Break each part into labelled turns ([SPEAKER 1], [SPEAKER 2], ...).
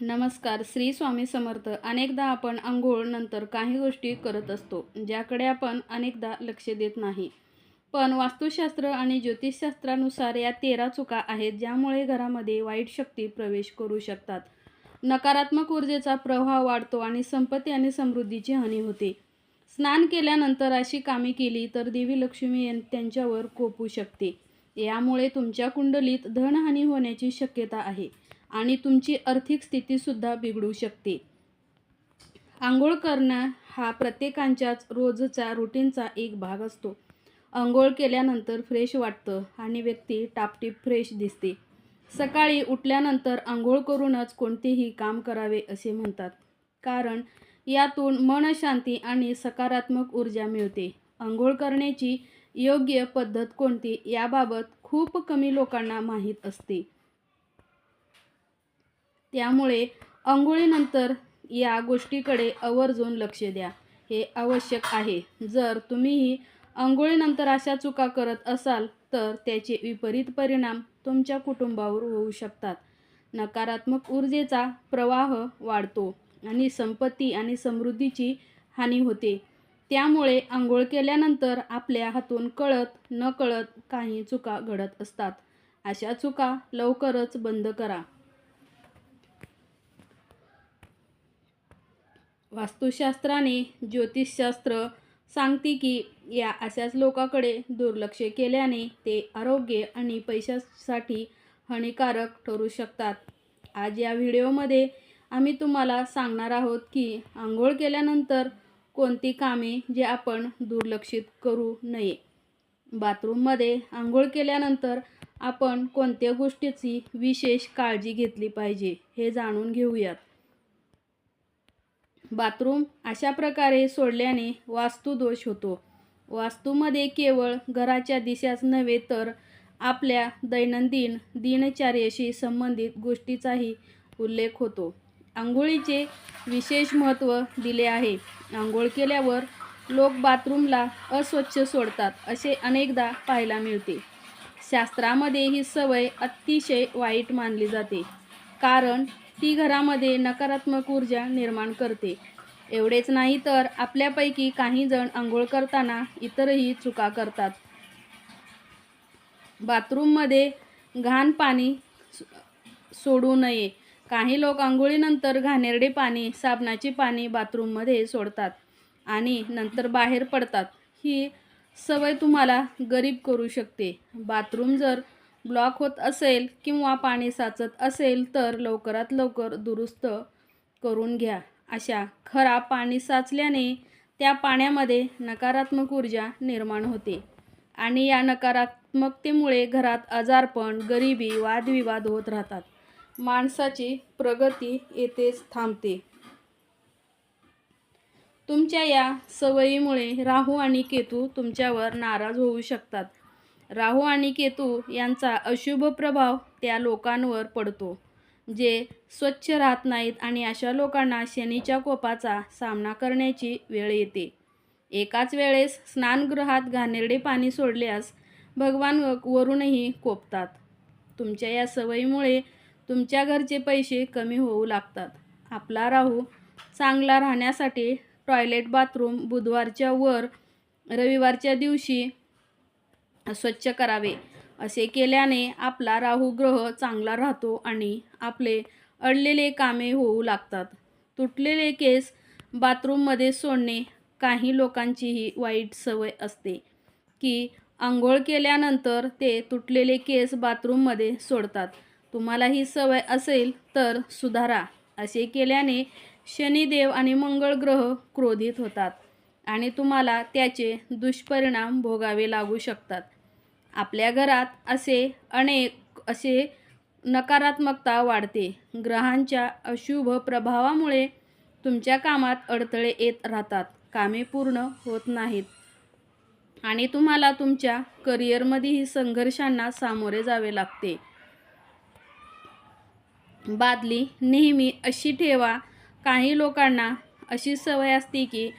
[SPEAKER 1] नमस्कार श्री स्वामी समर्थ. अनेकदा आपण आंघोळ नंतर काही गोष्टी करत असतो ज्याकडे आपण अनेकदा लक्ष देत नाही. पण वास्तुशास्त्र आणि ज्योतिषशास्त्रानुसार या तेरा चुका आहेत ज्यामुळे घरामध्ये वाईट शक्ती प्रवेश करू शकतात. नकारात्मक ऊर्जेचा प्रभाव वाढतो आणि संपत्ती आणि समृद्धीची हानी होते. स्नान केल्यानंतर अशी कामे केली तर देवी लक्ष्मी त्यांच्यावर कोपू शकते. यामुळे तुमच्या कुंडलीत धनहानी होण्याची शक्यता आहे. आणि तुमची आर्थिक स्थितीसुद्धा बिघडू शकते. आंघोळ करणं हा प्रत्येकांच्याच रोजचा रुटीनचा एक भाग असतो. आंघोळ केल्यानंतर फ्रेश वाटतं आणि व्यक्ती टापटीप फ्रेश दिसते. सकाळी उठल्यानंतर आंघोळ करूनच कोणतेही काम करावे असे म्हणतात. कारण यातून मनशांती आणि सकारात्मक ऊर्जा मिळते. आंघोळ करण्याची योग्य पद्धत कोणती याबाबत खूप कमी लोकांना माहीत असते. त्यामुळे आंघोळीनंतर या गोष्टीकडे आवर्जून लक्ष द्या. हे आवश्यक आहे. जर तुम्हीही आंघोळीनंतर अशा चुका करत असाल तर त्याचे विपरीत परिणाम तुमच्या कुटुंबावर होऊ शकतात. नकारात्मक ऊर्जेचा प्रवाह वाढतो आणि संपत्ती आणि समृद्धीची हानी होते. त्यामुळे आंघोळ केल्यानंतर आपल्या हातून कळत न कळत काही चुका घडत असतात. अशा चुका लवकरच बंद करा. वास्तुशास्त्राने ज्योतिषशास्त्र सांगते की या अशाच लोकांकडे दुर्लक्ष केल्याने ते आरोग्य आणि पैशासाठी हानिकारक ठरू शकतात. आज या व्हिडिओमध्ये आम्ही तुम्हाला सांगणार आहोत की आंघोळ केल्यानंतर कोणती कामे जे आपण दुर्लक्षित करू नये. बाथरूममध्ये आंघोळ केल्यानंतर आपण कोणत्या गोष्टीची विशेष काळजी घेतली पाहिजे हे जाणून घेऊयात. बाथरूम अशा प्रकारे सोडल्याने वास्तुदोष होतो. वास्तूमध्ये केवळ घराच्या दिशाच नव्हे तर आपल्या दैनंदिन दिनचर्येशी संबंधित गोष्टीचाही उल्लेख होतो. आंघोळीचे विशेष महत्त्व दिले आहे. आंघोळ केल्यावर लोक बाथरूमला अस्वच्छ सोडतात असे अनेकदा पाहायला मिळते. शास्त्रामध्ये ही सवय अतिशय वाईट मानली जाते. कारण ती घरामध्ये नकारात्मक ऊर्जा निर्माण करते. एवढेच नाही तर आपल्यापैकी काही जण आंघोळ करताना इतरही चुका करतात. बाथरूममध्ये घाण पाणी सोडू नये. काही लोक आंघोळीनंतर घाणेरडे पाणी साबणाचे पाणी बाथरूममध्ये सोडतात आणि नंतर बाहेर पडतात. ही सवय तुम्हाला गरीब करू शकते. बाथरूम जर ब्लॉक होत असेल किंवा पाणी साचत असेल तर लवकरात लवकर दुरुस्त करून घ्या. अशा खराब पाणी साचल्याने त्या पाण्यामध्ये नकारात्मक ऊर्जा निर्माण होते आणि या नकारात्मकतेमुळे घरात आजारपण गरिबी वादविवाद होत राहतात. माणसाची प्रगती येथेच थांबते. तुमच्या या सवयीमुळे राहू आणि केतू तुमच्यावर नाराज होऊ शकतात. राहू आणि केतू यांचा अशुभ प्रभाव त्या लोकांवर पडतो जे स्वच्छ राहत नाहीत आणि अशा लोकांना शनीच्या कोपाचा सामना करण्याची वेळ येते. एकाच वेळेस स्नानगृहात घाणेरडे पाणी सोडल्यास भगवान वरूनही कोपतात. तुमच्या या सवयीमुळे तुमच्या घरचे पैसे कमी होऊ लागतात. आपला राहू चांगला राहण्यासाठी टॉयलेट बाथरूम बुधवारच्या वर रविवारच्या दिवशी स्वच्छ करावे. असे केल्याने आपला राहू ग्रह चांगला राहतो आणि आपले अडलेले कामे होऊ लागतात. तुटलेले केस बाथरूममध्ये सोडणे काही लोकांची ही वाईट सवय असते. की आंघोळ केल्यानंतर ते तुटलेले केस बाथरूममध्ये सोडतात. तुम्हाला ही सवय असेल तर सुधारा. असे केल्याने शनिदेव आणि मंगळ ग्रह क्रोधित होतात आणि तुम्हाला त्याचे दुष्परिणाम भोगावे लागू शकतात. आपल्या घरात असे अनेक असे नकारात्मकता वाढते. ग्रहांच्या अशुभ प्रभावामुळे तुमच्या कामात अडथळे येत राहतात. कामे पूर्ण होत नाहीत. आणि तुम्हाला तुमच्या करिअरमध्येही संघर्षांना सामोरे जावे लागते. बादली नेहमी अशी ठेवा. काही लोकांना अशी सवय असते की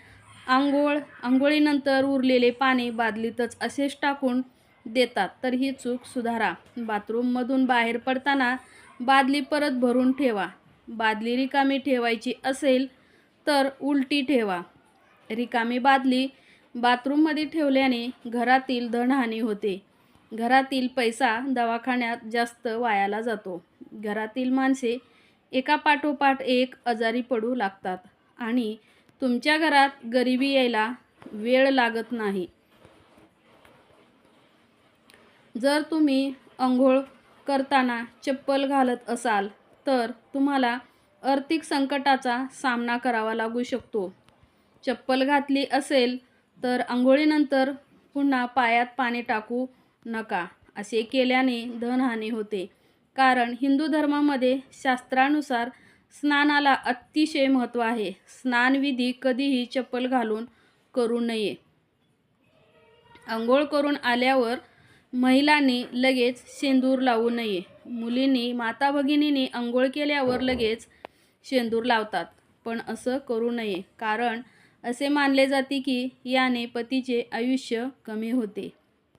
[SPEAKER 1] आंघोळ आंघोळीनंतर उरलेले पाणी बादलीतच असेच टाकून देतात. तर ही चूक सुधारा. बाथरूममधून बाहेर पडताना बादली परत भरून ठेवा. बादली रिकामी ठेवायची असेल तर उलटी ठेवा. रिकामी बादली बाथरूममध्ये ठेवल्याने घरातील धनहानी होते. घरातील पैसा दवाखान्यात जास्त वायाला जातो. घरातील माणसे एका पाठोपाठ एक आजारी पडू लागतात आणि तुमच्या घरात गरिबी यायला वेळ लागत नाही. जर तुम्ही अंघोळ करताना चप्पल घालत असाल तर तुम्हाला आर्थिक संकटाचा सामना करावा लागू शकतो. चप्पल घातली असेल तर आंघोळीनंतर पुन्हा पायात पाणी टाकू नका असे केल्याने धनहानी होते. कारण हिंदू धर्मामध्ये शास्त्रानुसार स्नानाला अतिशय महत्त्व आहे. स्नानविधी कधीही चप्पल घालून करू नये. आंघोळ करून आल्यावर महिलांनी लगेच शेंदूर लावू नये. मुलींनी माता भगिनींनी आंघोळ केल्यावर लगेच शेंदूर लावतात. पण असं करू नये. कारण असे मानले जाते की याने पतीचे आयुष्य कमी होते.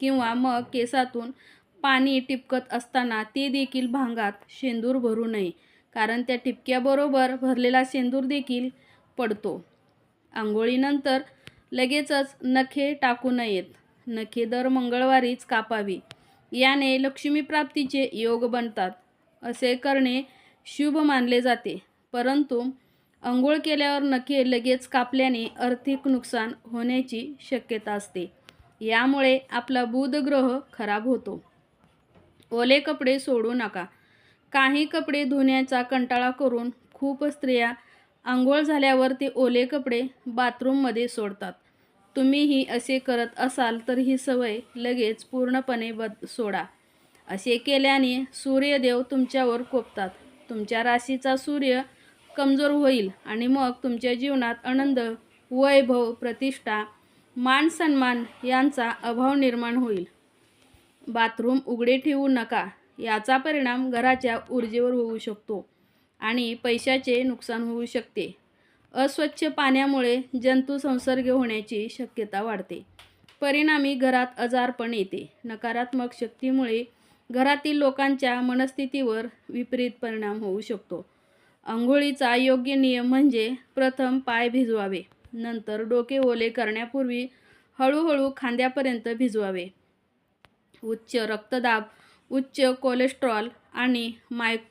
[SPEAKER 1] किंवा मग केसातून पाणी टिपकत असताना ते देखील भांगात शेंदूर भरू नये. कारण त्या टिपक्याबरोबर भरलेला शेंदूर देखील पडतो. आंघोळीनंतर लगेचच नखे टाकू नयेत. नखे दर मंगळवारीच कापावी. याने लक्ष्मीप्राप्तीचे योग बनतात. असे करणे शुभ मानले जाते. परंतु अंघोळ केल्यावर नखे लगेच कापल्याने आर्थिक नुकसान होण्याची शक्यता असते. यामुळे आपला बुध ग्रह खराब होतो. ओले कपडे सोडू नका. काही कपडे धुण्याचा कंटाळा करून खूप स्त्रिया आंघोळ झाल्यावर ते ओले कपडे बाथरूममध्ये सोडतात. तुम्हीही असे करत असाल तर ही सवय लगेच पूर्णपणे बद सोडा. असे केल्याने सूर्यदेव तुमच्यावर कोपतात. तुमच्या राशीचा सूर्य कमजोर होईल आणि मग तुमच्या जीवनात आनंद वैभव प्रतिष्ठा मान सन्मान यांचा अभाव निर्माण होईल. बाथरूम उघडे ठेवू नका. याचा परिणाम घराच्या ऊर्जेवर होऊ शकतो आणि पैशाचे नुकसान होऊ शकते. अस्वच्छ पाण्यामुळे जंतू संसर्ग होण्याची शक्यता वाढते. परिणामी घरात आजारपण येते. नकारात्मक शक्तीमुळे घरातील लोकांच्या मनस्थितीवर विपरीत परिणाम होऊ शकतो. आंघोळीचा योग्य नियम म्हणजे प्रथम पाय भिजवावे नंतर डोके ओले करण्यापूर्वी हळूहळू खांद्यापर्यंत भिजवावे. उच्च रक्तदाब उच्च कोलेस्ट्रॉल आणि मायक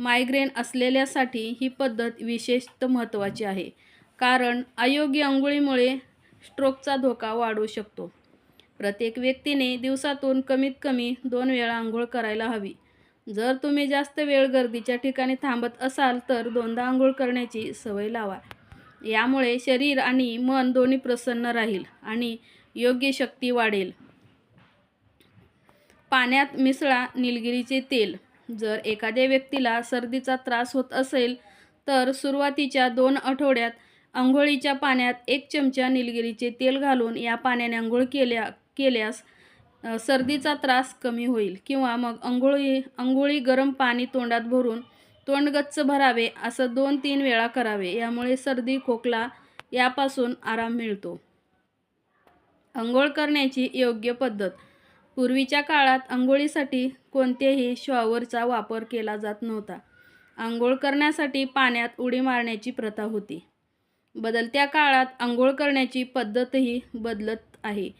[SPEAKER 1] मायग्रेन असलेल्यासाठी ही पद्धत विशेषत महत्त्वाची आहे कारण अयोग्य अंघोळीमुळे स्ट्रोकचा धोका वाढू शकतो. प्रत्येक व्यक्तीने दिवसातून कमीत कमी दोन वेळा आंघोळ करायला हवी. जर तुम्ही जास्त वेळ गर्दीच्या ठिकाणी थांबत असाल तर दोनदा आंघोळ करण्याची सवय लावा. यामुळे शरीर आणि मन दोन्ही प्रसन्न राहील आणि योग्य शक्ती वाढेल. पाण्यात मिसळा निलगिरीचे तेल जर एखाद्या व्यक्तीला सर्दीचा त्रास होत असेल तर सुरुवातीच्या दोन आठवड्यात आंघोळीच्या पाण्यात एक चमचा निलगिरीचे तेल घालून या पाण्याने आंघोळ केल्या केल्यास सर्दीचा त्रास कमी होईल किंवा मग आंघोळी आंघोळी गरम पाणी तोंडात भरून तोंडगच्च भरावे असं दोन तीन वेळा करावे. यामुळे सर्दी खोकला यापासून आराम मिळतो. आंघोळ करण्याची योग्य पद्धत. पूर्वीच्या काळात आंघोळीसाठी कोणतेही शॉवरचा वापर केला जात नव्हता. आंघोळ करण्यासाठी पाण्यात उडी मारण्याची प्रथा होती. बदलत्या काळात आंघोळ करण्याची पद्धतही बदलत आहे.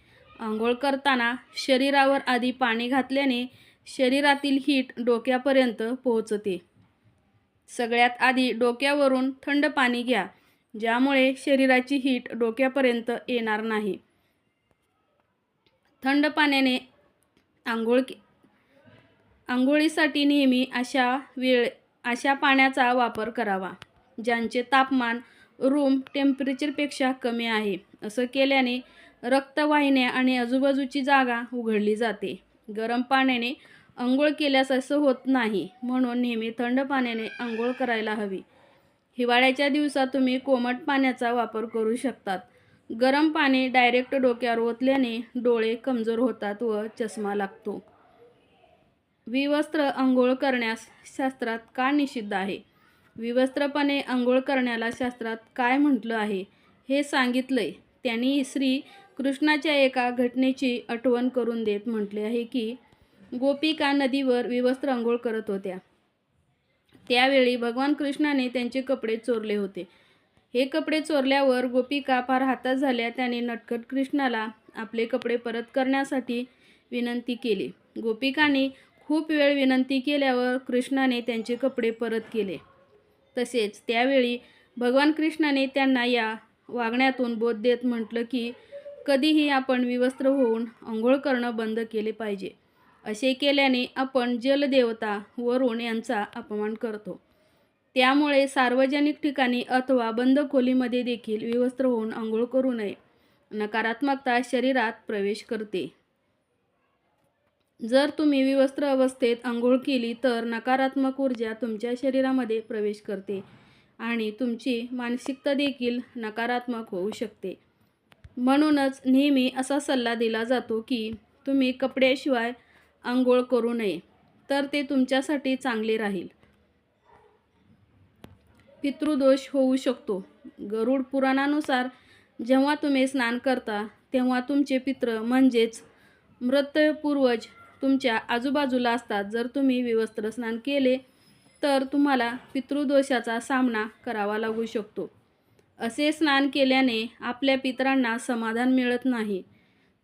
[SPEAKER 1] आंघोळ करताना शरीरावर आधी पाणी घातल्याने शरीरातील हीट डोक्यापर्यंत पोहोचते. सगळ्यात आधी डोक्यावरून थंड पाणी घ्या ज्यामुळे शरीराची हीट डोक्यापर्यंत येणार नाही. थंड पाण्याने आंघोळ के आंघोळीसाठी नेहमी अशा वेळ अशा पाण्याचा वापर करावा ज्यांचे तापमान रूम टेम्परेचरपेक्षा कमी आहे. असं केल्याने रक्तवाहिन्या आणि आजूबाजूची जागा उघडली जाते. गरम पाण्याने आंघोळ केल्यास असं होत नाही म्हणून नेहमी थंड पाण्याने आंघोळ करायला हवी. हिवाळ्याच्या दिवसात तुम्ही कोमट पाण्याचा वापर करू शकतात. गरम पाणी डायरेक्ट डोक्यावर ओतल्याने डोळे कमजोर होतात व चष्मा लागतो. विवस्त्र अंघोळ करण्यास शास्त्रात का निषिद्ध आहे? विवस्त्रपणे अंघोळ करण्याला शास्त्रात काय म्हटलं आहे? हे सांगितलंय. त्यांनी श्री कृष्णाच्या एका घटनेची आठवण करून देत म्हटले आहे की गोपिका नदीवर विवस्त्र अंघोळ करत होत्या. त्यावेळी भगवान कृष्णाने त्यांचे कपडे चोरले होते. हे कपडे चोरल्यावर गोपिका फार हातात झाल्या. त्याने नटखट कृष्णाला आपले कपडे परत करण्यासाठी विनंती केली. गोपिकाने खूप वेळ विनंती केल्यावर कृष्णाने त्यांचे कपडे परत केले. तसेच त्यावेळी भगवान कृष्णाने त्यांना या वागण्यातून बोध देत म्हटलं की कधीही आपण विवस्त्र होऊन आंघोळ करणं बंद केले पाहिजे. असे केल्याने आपण जलदेवता वरुण यांचा अपमान करतो. त्यामुळे सार्वजनिक ठिकाणी अथवा बंद खोलीमध्ये देखील विवस्त्र होऊन आंघोळ करू नये. नकारात्मकता शरीरात प्रवेश करते. जर तुम्ही विवस्त्र अवस्थेत आंघोळ केली तर नकारात्मक ऊर्जा तुमच्या शरीरामध्ये प्रवेश करते आणि तुमची मानसिकता देखील नकारात्मक होऊ शकते. म्हणूनच नेहमी असा सल्ला दिला जातो की तुम्ही कपड्याशिवाय आंघोळ करू नये तर ते तुमच्यासाठी चांगले राहील. पितृदोष होऊ शकतो. गरुड पुराणानुसार जेव्हा तुम्ही स्नान करता तेव्हा तुमचे पित्र म्हणजेच मृत पूर्वज तुमच्या आजूबाजूला असतात. जर तुम्ही विवस्त्र स्नान केले तर तुम्हाला पितृदोषाचा सामना करावा लागू शकतो. असे स्नान केल्याने आपल्या पितरांना समाधान मिळत नाही.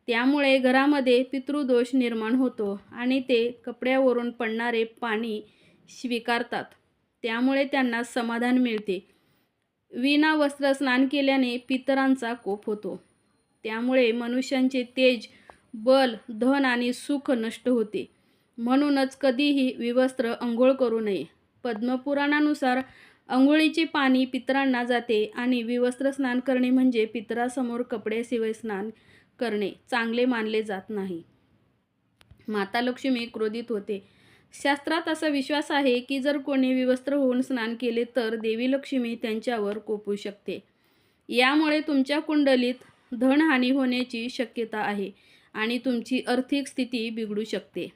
[SPEAKER 1] त्यामुळे घरामध्ये पितृदोष निर्माण होतो आणि ते कपड्यावरून पडणारे पाणी स्वीकारतात. त्यामुळे त्यांना समाधान मिळते. विना वस्त्र स्नान केल्याने पितरांचा कोप होतो. त्यामुळे मनुष्यांचे तेज बल धन आणि सुख नष्ट होते. म्हणूनच कधीही विवस्त्र अंघोळ करू नये. पद्मपुराणानुसार अंघोळीचे पाणी पितरांना जाते आणि विवस्त्र स्नान करणे म्हणजे पितरासमोर कपड्याशिवाय स्नान करणे चांगले मानले जात नाही. माता लक्ष्मी क्रोधित होते. शास्त्रात असा विश्वास आहे की जर कोणी विवस्त्र होऊन स्नान केले तर देवी लक्ष्मी त्यांच्यावर कोपू शकते. यामुळे तुमच्या कुंडलीत धनहानी होण्याची शक्यता आहे आणि तुमची आर्थिक स्थिती बिघडू शकते.